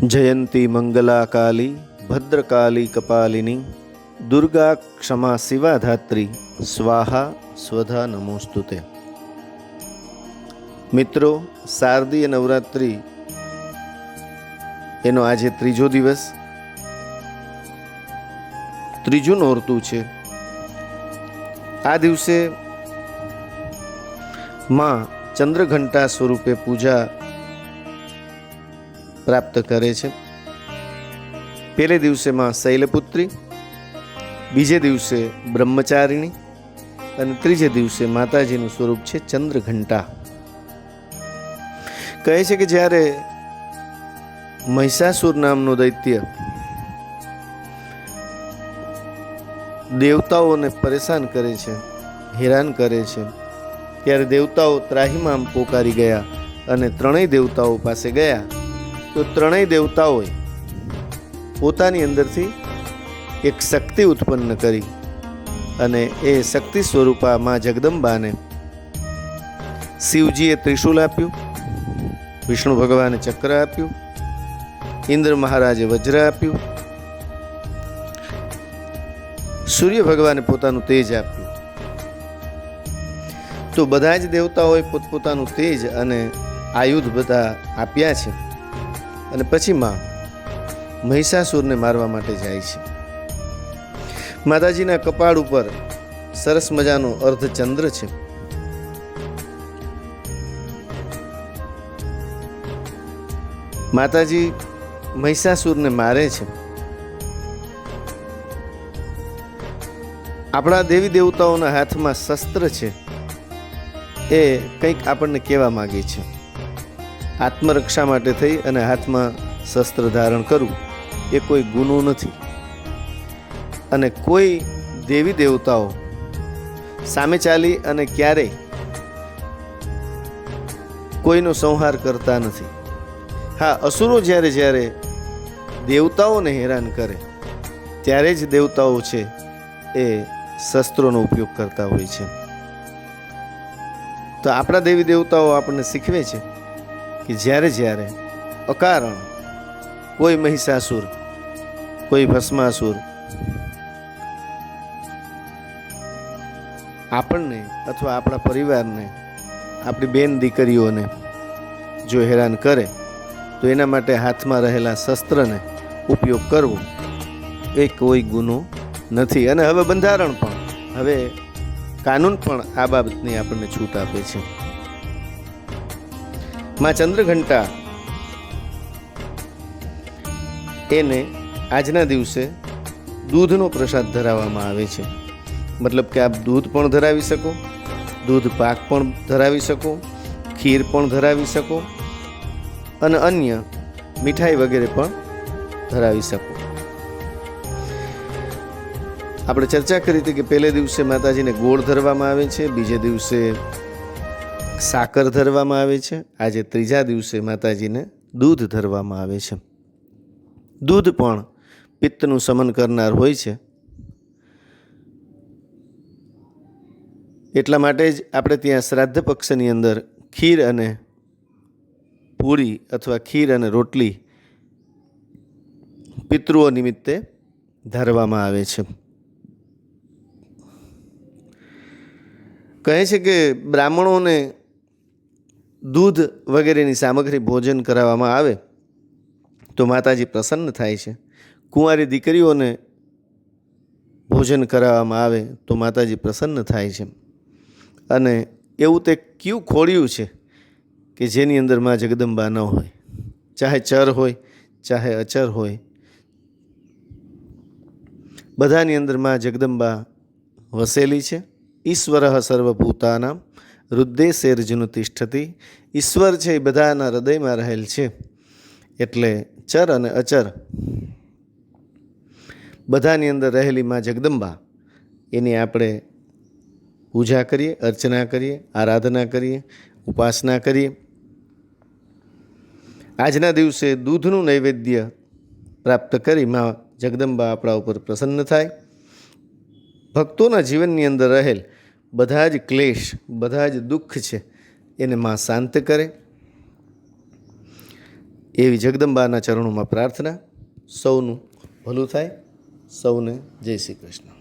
જયંતી મંગલા કાલી ભદ્રકાલી કપાલિની દુર્ગા ક્ષમા શિવાધાત્રી સ્વાહા સ્વધા નમોસ્તુતે મિત્રો શારદીય નવરાત્રિ એનો આજે ત્રીજો દિવસ ત્રીજું નોરતું છે આ દિવસે માં ચંદ્રઘંટા સ્વરૂપે પૂજા પ્રાપ્ત કરે છે. પહેલે દિવસે માં શૈલપુત્રી, બીજે દિવસે બ્રહ્મચારિણી અને ત્રીજે દિવસે માતાજીનું સ્વરૂપ છે ચંદ્રઘંટા. કહે છે કે જ્યારે મહિષાસુર નામનો દૈત્ય દેવતાઓને પરેશાન કરે છે, હેરાન કરે છે, ત્યારે દેવતાઓ ત્રાહીમામ પોકારી ગયા અને ત્રણેય દેવતાઓ પાસે ગયા. તો ત્રણેય દેવતાઓએ પોતાની અંદરથી એક શક્તિ ઉત્પન્ન કરી અને એ શક્તિ સ્વરૂપા માં જગદંબાને શિવજીએ ત્રિશૂલ આપ્યું, વિષ્ણુ ભગવાને ચક્ર આપ્યું, ઇન્દ્ર મહારાજે વજ્ર આપ્યું, સૂર્ય ભગવાને પોતાનું તેજ આપ્યું. તો બધા જ દેવતાઓએ પોતપોતાનું તેજ અને આયુધ બધા આપ્યા છે. અને પછી માં મહિષાસુરને મારવા માટે જાય છે. માતાજીના કપાળ ઉપર સરસ મજાનો અર્ધચંદ્ર છે. માતાજી મહિષાસુરને મારે છે. આપણા દેવી દેવતાઓના હાથમાં શસ્ત્ર છે. એ કંઈક આપણને કહેવા માગે છે. આત્મરક્ષા માટે થઈ અને હાથમાં શસ્ત્ર ધારણ કરવું એ કોઈ ગુનો નથી. અને કોઈ દેવી દેવતાઓ સામે ચાલી અને ક્યારેય કોઈનો સંહાર કરતા નથી. હા, અસુરો જ્યારે જ્યારે દેવતાઓને હેરાન કરે, ત્યારે જ દેવતાઓ છે એ શસ્ત્રોનો ઉપયોગ કરતા હોય છે. તો આપણા દેવી દેવતાઓ આપણને શીખવે છે કે જ્યારે જ્યારે અકારણ, કોઈ મહિષાસુર, કોઈ ભસ્માસુર, આપણને અથવા આપણા પરિવારને, આપણી બેન દીકરીઓને જો હેરાન કરે, તો એના માટે હાથમાં રહેલા શસ્ત્રને ઉપયોગ કરવો એ કોઈ ગુનો નથી. અને હવે બંધારણ પણ, હવે કાનૂન પણ આ બાબતની આપણને છૂટ આપે છે. માં ચંદ્રઘંટા. એને આજના દિવસે દૂધનો પ્રસાદ ધરાવવામાં આવે છે. મતલબ કે આપ દૂધ પણ ધરાવી શકો, દૂધ પાક પણ ધરાવી શકો, ખીર પણ ધરાવી શકો, અને અન્ય મીઠાઈ વગેરે પણ ધરાવી શકો. આપણે ચર્ચા કરી હતી કે પહેલે દિવસે માતાજીને ગોળ ધરવામાં આવે છે, બીજે દિવસે સાકર ધરવામાં આવે છે. આજે ત્રીજા દિવસે માતાજીને દૂધ ધરવામાં આવે છે. દૂધ પણ પિત્તનું સમન કરનાર હોય છે. એટલા માટે જ આપણે ત્યાં શ્રાદ્ધ પક્ષની અંદર ખીર અને પૂરી અથવા ખીર અને રોટલી પિતૃઓ નિમિત્તે ધરવામાં આવે છે. કહે છે કે બ્રાહ્મણોને દૂધ વગેરેની સામગ્રી ભોજન કરાવવામાં આવે, તો માતાજી પ્રસન્ન થાય છે. કુંવારી દીકરીઓને ભોજન કરાવવામાં આવે, તો માતાજી પ્રસન્ન થાય છે. અને એવું તે કયું ખોળ્યું છે કે જેની અંદરમાં જગદંબા ન હોય? ચાહે ચર હોય, ચાહે અચર હોય. બધાની અંદરમાં જગદંબા વસેલી છે. ઈશ્વર સર્વભૂતાનામ. હૃદય શેરજુન તિષ્ઠતી. ઈશ્વર છે એ બધાના હૃદયમાં રહેલ છે. એટલે ચર અને અચર બધાની અંદર રહેલી માં જગદંબા. એની આપણે પૂજા કરીએ, અર્ચના કરીએ, આરાધના કરીએ, ઉપાસના કરીએ. આજના દિવસે દૂધનું નૈવેદ્ય પ્રાપ્ત કરી માં જગદંબા આપણા ઉપર પ્રસન્ન થાય. ભક્તોના જીવનની અંદર રહેલ બધા જ ક્લેશ, બધા જ દુઃખ છે, એને માં શાંત કરે. એવી જગદંબાના ચરણોમાં પ્રાર્થના, સૌનું ભલું થાય, સૌને જય શ્રી કૃષ્ણ.